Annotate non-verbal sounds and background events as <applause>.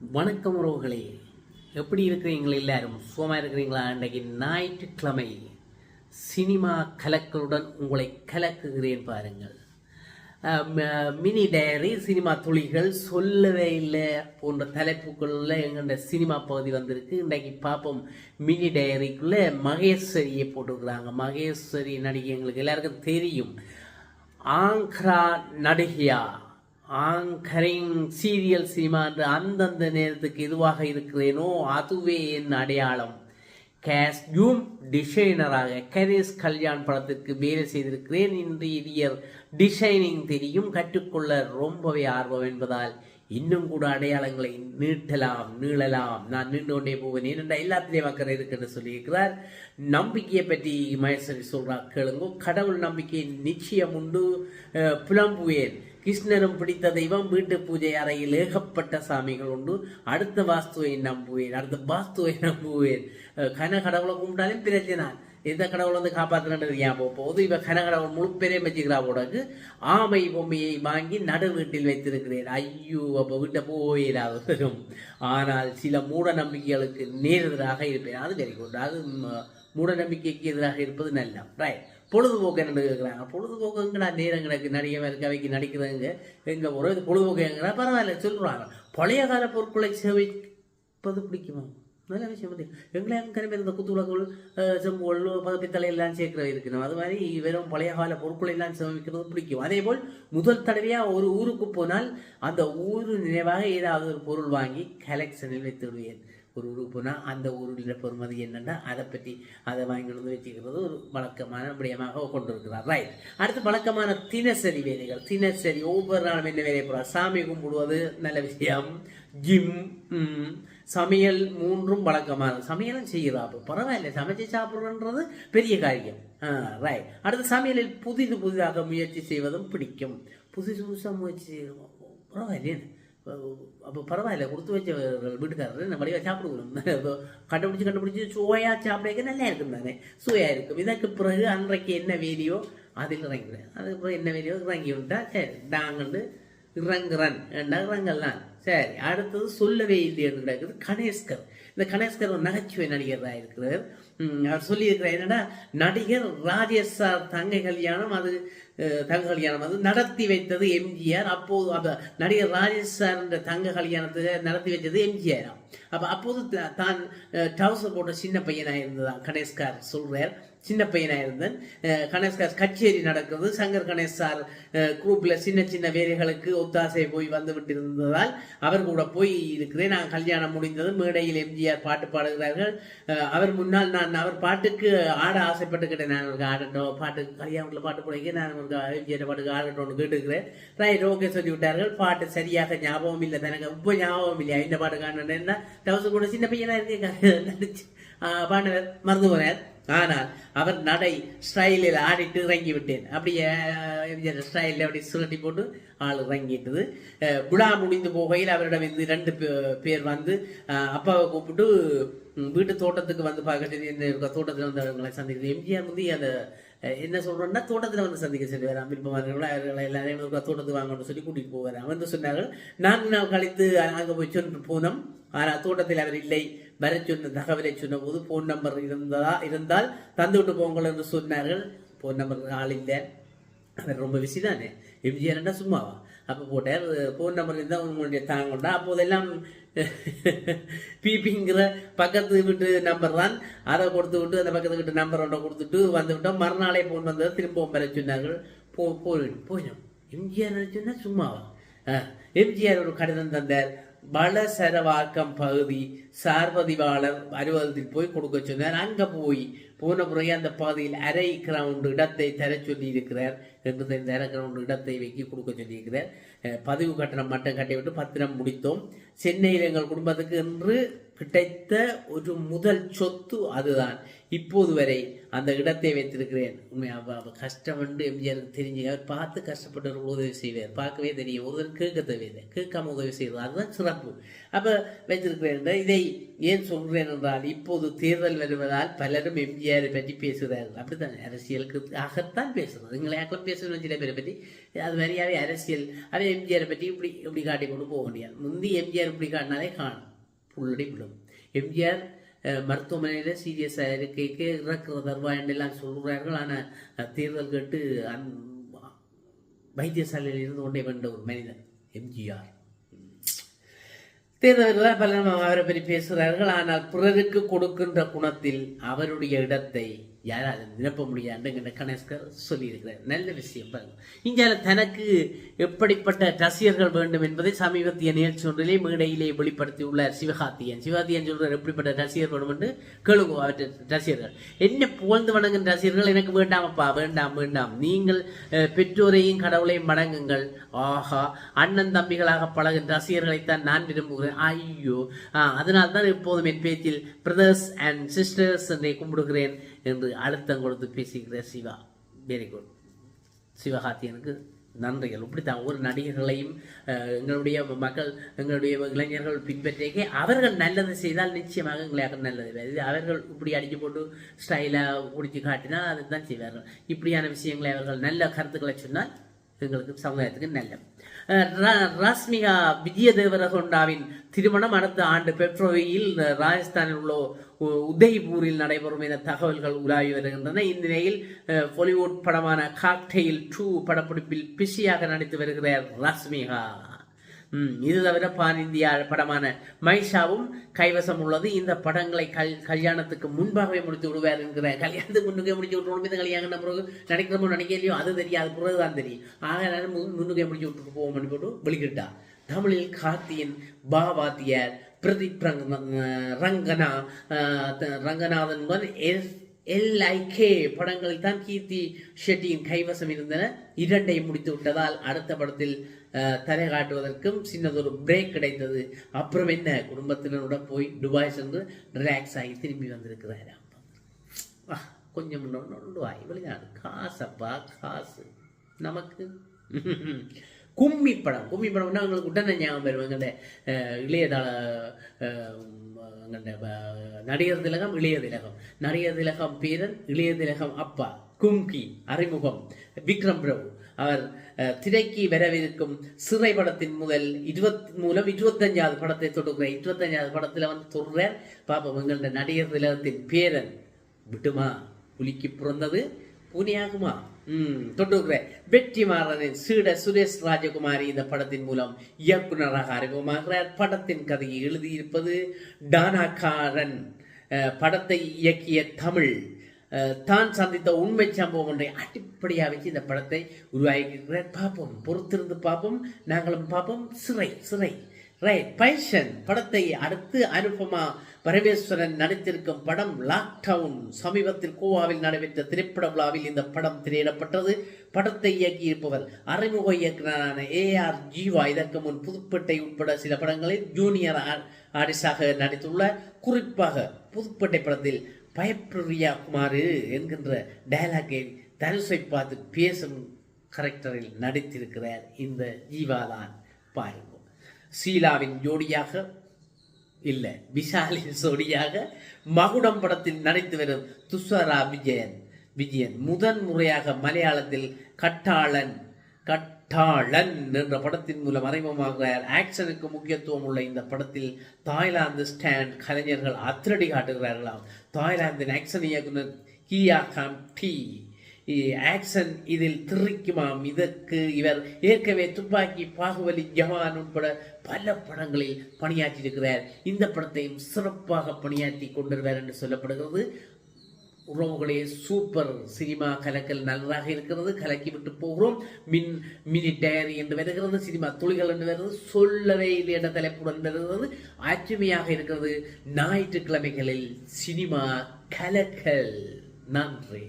வணக்கம் உறவுகளே. எப்படி இருக்கிறீங்களா எல்லாரும்? சுகமாக இருக்கிறீங்களா அன்றைக்கு ஞாயிற்றுக்கிழமை சினிமா கலக்களுடன் உங்களை கலக்குகிறேன் பாருங்கள். மினி டயரி சினிமா துளிகள் சொல்லவே இல்லை போன்ற தலைப்புக்குள்ள எங்கள்ட சினிமா பகுதி வந்திருக்கு. இன்றைக்கு பார்ப்போம் மினி டயரிக்குள்ளே மகேஸ்வரியை போட்டிருக்கிறாங்க. மகேஸ்வரி நடிகை எங்களுக்கு எல்லாருக்கும் தெரியும். ஆங்க்ரா நடிகையா? ஆங்கரிங் சீரியல் சினிமா என்று அந்தந்த நேரத்துக்கு எதுவாக இருக்கிறேனோ அதுவே என் அடையாளம். கேஸ்டியூம் டிசைனராக கரேஸ் கல்யாண் படத்திற்கு வேலை செய்திருக்கிறேன். இன்டீரியர் டிசைனிங் தெரியும். கற்றுக்கொள்ள ரொம்பவே ஆர்வம் என்பதால் இன்னும் கூட அடையாளங்களை நீட்டலாம் நீளலாம். நான் நின்று கொண்டே போவேன். ஏனென்ற எல்லாத்திலையும் அக்கறை இருக்குன்னு சொல்லியிருக்கிறார். நம்பிக்கையை பற்றி மகேஸ்வரி சொல்கிறார் கேளுங்க. கடவுள் நம்பிக்கை நிச்சயம் உண்டு. புலம்புவேன். கிருஷ்ணரும் பிடித்த தெய்வம் வீட்டு பூஜை அறையில் ஏகப்பட்ட சாமிகள் உண்டு. அடுத்த வாஸ்துவை நம்புவேன் அடுத்த வாஸ்துவை நம்புவேன். கன கடவுளை கும்பிட்டாலும் பிரச்சனை எந்த கடவுளை வந்து காப்பாற்றுறது ஞாபகம் போகுது இவ கன கடவுள் முழு பேரையும் வச்சுக்கிறா போடக்கு ஆமை பொம்மையை வாங்கி நடு வீட்டில் வைத்திருக்கிறேன். ஐயோ அப்போ வீட்டை போயிடாது வரும் ஆனால் சில மூட நம்பிக்கைகளுக்கு நேரெதிராக இருப்பேன். அது சரி கொண்டு அது மூட நம்பிக்கைக்கு எதிராக இருப்பது நல்ல. ரைட் பொழுதுபோக்கு என்று கேட்குறாங்க பொழுதுபோக்கு எங்கடா நேரம் கிடக்கு? நடிகை கவிக்கு நடிக்கிறதுங்க. எங்கே ஒரு இது பொழுதுபோக்குங்கிற பரவாயில்ல சொல்லுவாங்க பழைய கால பொருட்களை சேவிப்பது பிடிக்குமா? நல்ல விஷயம் வந்து எங்களை அங்கே பேர் இந்த குத்துவிளக்குகள் செம்புகள் பதப்பித்தலை எல்லாம் சேர்க்கிற இருக்கணும். அது மாதிரி வெறும் பழைய கால பொருட்களை எல்லாம் சேமிக்கிறது பிடிக்கும். அதே போல் முதல் தடவையாக ஒரு ஊருக்கு போனால் அந்த ஊர் நினைவாக ஏதாவது ஒரு பொருள் வாங்கி கலெக்ஷனில் வைத்து விடுவேன். ஒரு ஊருக்கு அந்த ஊரில் பொறுமதி என்னென்னா அதை பற்றி அதை வாங்கி கொண்டு வந்து வச்சுக்கிறது ஒரு வழக்கமான விடயமாக கொண்டிருக்கிறார். ரைட் அடுத்து வழக்கமான தினசரி வேலைகள். தினசரி ஒவ்வொரு நாளும் என்ன வேலையை போகிறார் சாமி கும்பிடுவது நல்ல விஷயம். ஜிம் சமையல் மூன்றும் வழக்கமான சமையலும் செய்கிறா அப்போ. பரவாயில்ல. சமைச்சு சாப்பிட்றன்றது பெரிய காரியம். ரைட் அடுத்து சமையலில் புதிது புதிதாக முயற்சி செய்வதும் பிடிக்கும். புதுசு புதுசாக முயற்சி செய்வோம் பரவாயில்லையே அப்போ பரவாயில்ல கொடுத்து வச்ச வீட்டுக்காரர் நம்ம வழியாக சாப்பிடுவோம் இப்போ <laughs> கண்டுபிடிச்சி சுவையாக சாப்பிட நல்லா இருக்கும் தானே? சுவையாக இருக்கும். இதற்கு பிறகு அன்றைக்கு என்ன வேலையோ அதில் இறங்கிடுவேன் அதுக்கு பிறகு என்ன வேலையோ இறங்கி விட்டா சரி நாங்கண்டு இறங்குறன் ஏண்டா இறங்கலாம். சரி அடுத்தது சொல்லவே இல்லைன்னு கிடக்குது கணேஷ்கர் இந்த கணேஷ்கர் ஒரு நகைச்சுவை நடிகராக இருக்கிறார். அவர் சொல்லியிருக்கிறார் என்னன்னா நடிகர் ராஜேஷ் சார் தங்கை கல்யாணம் அது தங்க கல்யாணம் அது நடத்தி வைத்தது எம்ஜிஆர். அப்போது அப்போ நடிகர் ராஜேஷ் சார் என்ற தங்க கல்யாணத்தை நடத்தி வைத்தது எம்ஜிஆர். அப்போ அப்போது தான் டவுசர் போட்ட சின்ன பையனாக இருந்ததான் கணேஷ்கார் சொல்கிறார் சின்ன பையனாக இருந்தேன். கணேஷ் கச்சேரி நடக்குது. சங்கர் கணேஷ் சார் குரூப்பில் சின்ன சின்ன வேலைகளுக்கு ஒத்தாசை போய் வந்து விட்டு இருந்ததால் அவர் கூட போய் இருக்கிறேன். நான் கல்யாணம் முடிந்தது மேடையில் எம்ஜிஆர் பாட்டு பாடுகிறார்கள். அவர் முன்னால் நான் அவர் பாட்டுக்கு ஆட ஆசைப்பட்டுக்கிட்டேன். நான் அவருக்கு ஆடட்டும் பாட்டு கல்யாணத்தில் பாட்டு போடுங்க நான் அவருக்கு எம்ஜிஆர் பாட்டுக்கு ஆடட்டும்னு கேட்டுக்கிறேன். ரைட் ஓகே சொல்லி விட்டார்கள் பாட்டு சரியாக ஞாபகம் இல்லை. எனக்கு ரொம்ப ஞாபகம் இல்லையா இந்த பாட்டு காணணுன்னா தவசம் கூட சின்ன பையனாக இருக்கேன். <laughs> நடிச்சு பாண்டவர் மறந்து போனார் ஆனால் அவர் நடை ஸ்டைலில் ஆடிட்டு இறங்கி விட்டேன் அப்படியே ஸ்டைலில் அப்படி சுரட்டி போட்டு ஆள் இறங்கிட்டது. விழா முடிந்து போகையில் அவரிடம் இருந்து ரெண்டு பேர் வந்து அப்பாவை கூப்பிட்டு வீட்டு தோட்டத்துக்கு வந்து பார்க்க சொல்லி இந்த தோட்டத்தில் வந்து அவங்களை சந்திக்கிறது. எம்ஜிஆர் வந்து அந்த என்ன சொல்றோம்னா தோட்டத்தில் வந்து சந்திக்க சொல்லி வரான் விருப்பமானவர்கள் அவர்களை எல்லாரையும் தோட்டத்துக்கு வாங்கணும்னு சொல்லி கூட்டிகிட்டு போகிறார் வந்து சொன்னார்கள் நான்கு நாள் கழித்து அங்கே போய் சொன்ன போனோம். ஆனால் தோட்டத்தில் அவர் இல்லை. வர சொன்ன தகவலை சொன்ன போது ஃபோன் நம்பர் இருந்ததா இருந்தால் தந்து விட்டு போங்கள் என்று சொன்னார்கள். ஃபோன் நம்பர் ஆள் இல்லை. அவர் ரொம்ப பிஸி தானே எம்ஜிஆர்னா சும்மாவா? அப்போ போட்டார் ஃபோன் நம்பர் இருந்தால் உங்களுடைய தாங்கண்டா அப்போதெல்லாம் <laughs> பிபிங்கிற பக்கத்து வீட்டு நம்பர் தான். அதை கொடுத்து விட்டு அந்த பக்கத்து வீட்டு நம்பர் ஒன்றை கொடுத்துட்டு வந்து விட்டோம். மறுநாளே ஃபோன் வந்தது திரும்பவும் பெற சொன்னார்கள் போ போயிடும். போயிடும் எம்ஜிஆர் சொன்னால் சும்மாவா? எம்ஜிஆர் ஒரு கடிதம் தந்தார்? வளசரவாக்கம் பகுதி சார்பதிவாளர் அலுவலகத்தில் போய் கொடுக்க சொன்னார். அங்க போய் போன அந்த பகுதியில் அரை கிரவுண்ட் இடத்தை தர சொல்லி இருக்கிறார் என்று தெரிந்த அரை கிரவுண்ட் இடத்தை வைக்கி கொடுக்க சொல்லியிருக்கிறார். பதிவு கட்டணம் மட்டும் கட்டிவிட்டு பத்திரம் முடித்தோம். சென்னையில் எங்கள் குடும்பத்துக்கு என்று கிடைத்த ஒரு முதல் சொத்து அதுதான். இப்போது வரை அந்த இடத்தை வைத்திருக்கிறேன். உண்மை அவ கஷ்டம் என்று எம்ஜிஆருக்கு தெரிஞ்சு அவர் பார்த்து கஷ்டப்பட்டு உதவி செய்வார். பார்க்கவே தெரியும். ஒருவர் கேட்க தேவையில்லை. கேட்காம உதவி செய்வது அதுதான் சிறப்பு. அப்போ வைத்திருக்கிறேன் இதை ஏன் சொல்கிறேன் என்றால் இப்போது தேர்தல் வருவதால் பலரும் எம்ஜிஆர் எம்ஜிஆரை பற்றி பேசுகிறார்கள். அப்படித்தான்? அரசியலுக்கு ஆகத்தான் பேசுறது. எங்களையாக்களும் பேசணும் சில பேரை பற்றி அது மாதிரியாவே அரசியல். அதே எம்ஜிஆரை பற்றி இப்படி இப்படி காட்டி கொண்டு போக முடியாது முந்தி எம்ஜிஆர் இப்படி காட்டினாலே காணும். புள்ளடி விழும் எம்ஜிஆர் மருத்துவமனையில் சீரியஸாக இருக்கைக்கு இறக்குற தர்வா என்றெல்லாம் சொல்கிறார்கள் ஆனால் தேர்தல் கேட்டு அந் வைத்தியசாலையில் இருந்து கொண்டே வந்த ஒரு மனிதன் எம்ஜிஆர் தேர்தல்கள் பலரும் அவரை பற்றி பேசுகிறார்கள் ஆனால் பிறருக்கு கொடுக்கின்ற குணத்தில் அவருடைய இடத்தை யாராவது நிரப்ப முடியாதுங்கிற கணேஷ்கர் சொல்லியிருக்கிறார். நல்ல விஷயம் பாருங்க. இந்தியால தனக்கு எப்படிப்பட்ட ரசிகர்கள் வேண்டும் என்பதை சமீபத்திய நிகழ்ச்சி ஒன்றிலே மேடையிலே வெளிப்படுத்தியுள்ளார் சிவகார்த்தியன் சிவகார்த்தியன் சொல்கிறார் எப்படிப்பட்ட ரசிகர் வேணும் என்று கேளுங்க அவற்றை ரசிகர்கள். என்ன புகழ்ந்து வணங்கும் ரசிகர்கள் எனக்கு வேண்டாமப்பா வேண்டாம் வேண்டாம். நீங்கள் பெற்றோரையும் கடவுளையும் வணங்குங்கள். ஆஹா அண்ணன் தம்பிகளாக பழகும் ரசிகர்களைத்தான் நான் விரும்புகிறேன். ஐயோ. அதனால் தான் எப்போதும் என் பேச்சில் பிரதர்ஸ் அண்ட் சிஸ்டர்ஸ் என்றை கும்பிடுகிறேன். என்று அழுத்தம் கொடுத்து பேசுகிற சிவா. வெரி குட் சிவகார்த்தியனுக்கு நன்றிகள். இப்படித்தான் ஒரு நடிகர்களையும் எங்களுடைய மக்கள் எங்களுடைய இளைஞர்கள் பின்பற்றியே அவர்கள் நல்லது செய்தால் நிச்சயமாக எங்களுக்கு நல்லது இது அவர்கள் இப்படி அடிச்சு போட்டு ஸ்டைலாக குடிச்சு காட்டினால் அதுதான் செய்வார்கள். இப்படியான விஷயங்களை அவர்கள் நல்ல கருத்துக்களை சொன்னால் எங்களுக்கு சமுதாயத்துக்கு நல்ல. அஹ், ரா- ராஸ்மிகா விஜயதேவரகொண்டாவின் திருமணம் அடுத்த ஆண்டு பெப்ரவரியில் ராஜஸ்தானில் உள்ள உ- உதய்பூரில் நடைபெறும் என தகவல்கள் உலாவி வருகின்றன. இந்த நிலையில் பாலிவுட் படமான காக்டெயில் டூ படப்பிடிப்பில் பிஸியாக நடித்து வருகிறார் ராஸ்மிகா இது தவிர பான் இந்தியா படமான மைஷாவும் கைவசம் உள்ளது. இந்த படங்களை கல் கல்யாணத்துக்கு முன்பாகவே முடித்து விடுவார் என்கிற கல்யாணத்துக்கு முன்னுக்கே முடிச்சு விட்டுருவோம். இந்த கல்யாணம் பிறகு நினைக்கிறோமோ நினைக்கலையோ அது தெரியாது. பிறகு தான் தெரியும். ஆக நான் முன்னுக்கே முடிச்சு விட்டுட்டு போவோம்னு போட்டு வெளிக்கிட்டா தமிழில் கார்த்தியின் பாவாத்தியார் பிரதீப் ரங்க ரங்கனா அஹ், ரங்கநாதன் முதல் எஸ் எல்ஐகே படங்களில் தான் கீர்த்தி ஷெட்டியின் கைவசம் இருந்தன. இரண்டை முடித்து விட்டதால் அடுத்த படத்தில் தலை காட்டுவதற்கும் சின்னதொரு பிரேக் கிடைத்தது. அப்புறம் என்ன? குடும்பத்தினருடன் போய் துபாய் சென்று ரிலாக்ஸ் ஆகி திரும்பி வந்திருக்கிறார் அப்பா. கொஞ்சம் நொண்டு வாய் வெளிநாடு. காசப்பா காசு. நமக்கு. கும்மி படம். கும்மி படம்னா உங்களுக்கு உடனே ஞாபகம் வரும். எங்கள்ட இளையதள எங்கள்ட நடிகர் திலகம் இளைய திலகம். நடிகர் திலகம் பேரன் இளைய திலகம் அப்பா. கும்கி அறிமுகம். விக்ரம் பிரபு. அவர் திரைக்கு வரவிருக்கும் சிறை படத்தின் முதல் இருபத் மூலம் இருபத்தஞ்சாவது படத்தை தொடுக்கிறார். இருபத்தஞ்சாவது படத்தில் வந்து தொடர்றார் பாப்போம் எங்கள்ட நடிகர் திலகத்தின் பேரன் விட்டுமா? புலிக்கு பிறந்தது பூனையாகுமா? ம் வெற்றி மாறனின் சீட சுரேஷ் ராஜகுமாரி இந்த படத்தின் மூலம் இயக்குனராக அறிமுகமாகிறார். படத்தின் கதையை எழுதியிருப்பது டானாக்காரன் காரன் படத்தை இயக்கிய தமிழ் தான் சந்தித்த உண்மை சம்பவம் ஒன்றை அடிப்படையாக வச்சு இந்த படத்தை உருவாக்கியிருக்கிறார். பார்ப்போம். பொறுத்திருந்து பார்ப்போம். நாங்களும் பார்ப்போம். சிறை சிறை. ரைட் பைஷன் படத்தை அடுத்து அனுபமா பரமேஸ்வரன் நடித்திருக்கும் படம் லாக்டவுன் சமீபத்தில் கோவாவில் நடைபெற்ற திரைப்பட விழாவில் இந்த படம் திரையிடப்பட்டது. படத்தை இயக்கியிருப்பவர் அறிமுக இயக்குநரான ஏ ஆர் ஜீவா இதற்கு முன் புதுப்பேட்டை உட்பட சில படங்களில் ஜூனியர் ஆர்டிஸ்டாக நடித்துள்ளார். குறிப்பாக புதுப்பேட்டை படத்தில் பயப்பிரியா குமார் என்கின்ற டயலாக்கை தனுஷை பார்த்து பேசும் கரெக்டரில் நடித்திருக்கிறார் இந்த ஜீவாதான் பாருங்க. சீலாவின் ஜோடியாக இல்லை விஷாலின் ஜோடியாக மகுடம் படத்தில் நடித்து வரும் துஷாரா விஜயன். விஜயன் முதன் முறையாக மலையாளத்தில் கட்டாளன் கட்டாளன் என்ற படத்தின் மூலம் மறைமுகமாக ஆக்ஷனுக்கு முக்கியத்துவம் உள்ள இந்த படத்தில் தாய்லாந்து ஸ்டாண்ட் கலைஞர்கள் அதிரடி காட்டுகிறார்களாம். தாய்லாந்தின் ஆக்ஷன் இயக்குனர் கியா காம் டி. ஆக்ஷன் இதில் திரிக்குமாம். இதற்கு இவர் ஏற்கனவே துப்பாக்கி பாகுபலி ஜவான் உட்பட பல படங்களில் பணியாற்றியிருக்கிறார். இந்த படத்தையும் சிறப்பாக பணியாற்றி கொண்டிருவார் என்று சொல்லப்படுகிறது. உறவுகளே சூப்பர் சினிமா கலக்கல் நன்றாக இருக்கிறது. கலக்கி விட்டு போகிறோம். மின் மினி டயரி என்று வருகிறது. சினிமா துளிகள் என்று வருகிறது. சொல்லவே இல்லை என்ற தலைப்புடன் வருகிறது. அருமையாக இருக்கிறது. ஞாயிற்றுக்கிழமைகளில் சினிமா கலக்கல் நன்றி.